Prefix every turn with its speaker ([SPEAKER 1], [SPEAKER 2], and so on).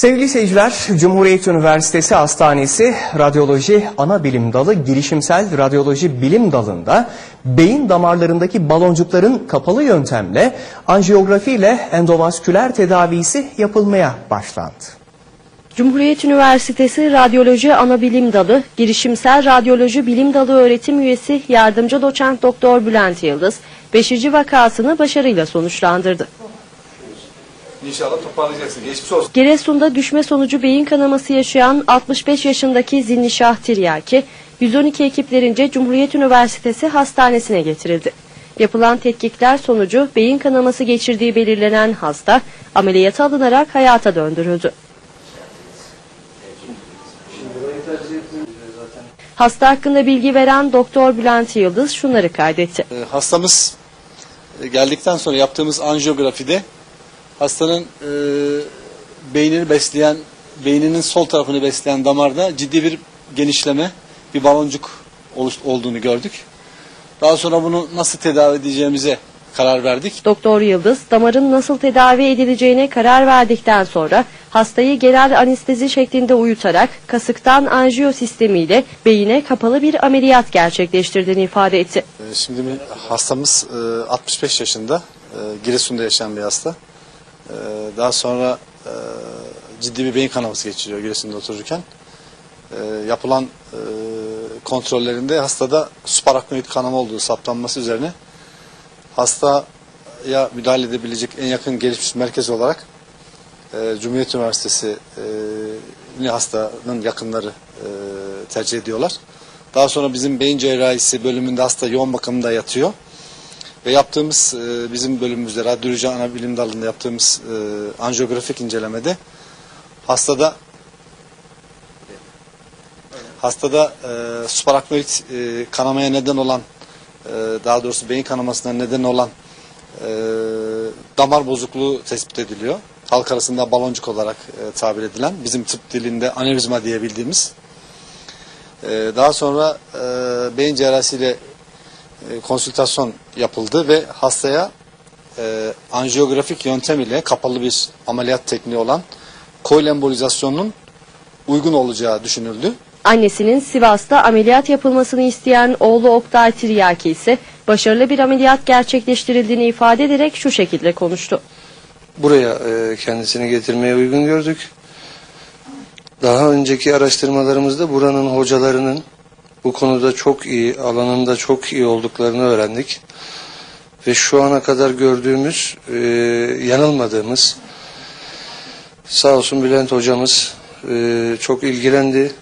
[SPEAKER 1] Sevgili seyirciler, Cumhuriyet Üniversitesi Hastanesi Radyoloji Ana Bilim Dalı Girişimsel Radyoloji Bilim Dalı'nda beyin damarlarındaki baloncukların kapalı yöntemle anjiyografi ile endovasküler tedavisi yapılmaya başlandı.
[SPEAKER 2] Cumhuriyet Üniversitesi Radyoloji Anabilim Dalı, Girişimsel Radyoloji Bilim Dalı öğretim üyesi yardımcı doçent doktor Bülent Yıldız, 5. vakasını başarıyla sonuçlandırdı.
[SPEAKER 3] İnşallah toparlayacaksın. Geçmiş olsun.
[SPEAKER 2] Giresun'da düşme sonucu beyin kanaması yaşayan 65 yaşındaki Zinnişah Tiryaki, 112 ekiplerince Cumhuriyet Üniversitesi Hastanesi'ne getirildi. Yapılan tetkikler sonucu beyin kanaması geçirdiği belirlenen hasta ameliyata alınarak hayata döndürüldü. Hasta hakkında bilgi veren Doktor Bülent Yıldız şunları kaydetti.
[SPEAKER 3] Ee, hastamız e, geldikten sonra yaptığımız anjiyografide hastanın e, beynini besleyen, beyninin sol tarafını besleyen damarda ciddi bir genişleme, bir baloncuk olduğunu gördük. Daha sonra bunu nasıl tedavi edeceğimize karar verdik.
[SPEAKER 2] Doktor Yıldız damarın nasıl tedavi edileceğine karar verdikten sonra hastayı genel anestezi şeklinde uyutarak kasıktan anjiyo sistemiyle beyine kapalı bir ameliyat gerçekleştirdiğini ifade etti.
[SPEAKER 3] Ee, Şimdi hastamız e, 65 yaşında, e, Giresun'da yaşayan bir hasta. E, Daha sonra e, ciddi bir beyin kanaması geçiriyor Giresun'da otururken. E, Yapılan e, kontrollerinde hastada supraraknoid kanama olduğu saptanması üzerine hastaya müdahale edebilecek en yakın gelişmiş merkez olarak e, Cumhuriyet Üniversitesi e, hastanın yakınları e, tercih ediyorlar. Daha sonra bizim beyin cerrahisi bölümünde hasta yoğun bakımda yatıyor. Ve yaptığımız e, bizim bölümümüzde radyoloji ana bilim dalında yaptığımız e, anjiyografik incelemede hastada hastada e, supraraknoid e, kanamaya neden olan daha doğrusu beyin kanamasına neden olan damar bozukluğu tespit ediliyor. Halk arasında baloncuk olarak e, tabir edilen bizim tıp dilinde anevrizma diye bildiğimiz. E, daha sonra e, beyin cerrahisiyle e, konsültasyon yapıldı ve hastaya e, anjiyografik yöntem ile kapalı bir ameliyat tekniği olan koil embolizasyonunun uygun olacağı düşünüldü.
[SPEAKER 2] Annesinin Sivas'ta ameliyat yapılmasını isteyen oğlu Oktay Tiryaki ise başarılı bir ameliyat gerçekleştirildiğini ifade ederek şu şekilde konuştu.
[SPEAKER 4] buraya e, kendisini getirmeye uygun gördük. Daha önceki araştırmalarımızda buranın hocalarının bu konuda çok iyi, alanında çok iyi olduklarını öğrendik. Ve şu ana kadar gördüğümüz, e, yanılmadığımız, sağ olsun Bülent hocamız e, çok ilgilendi.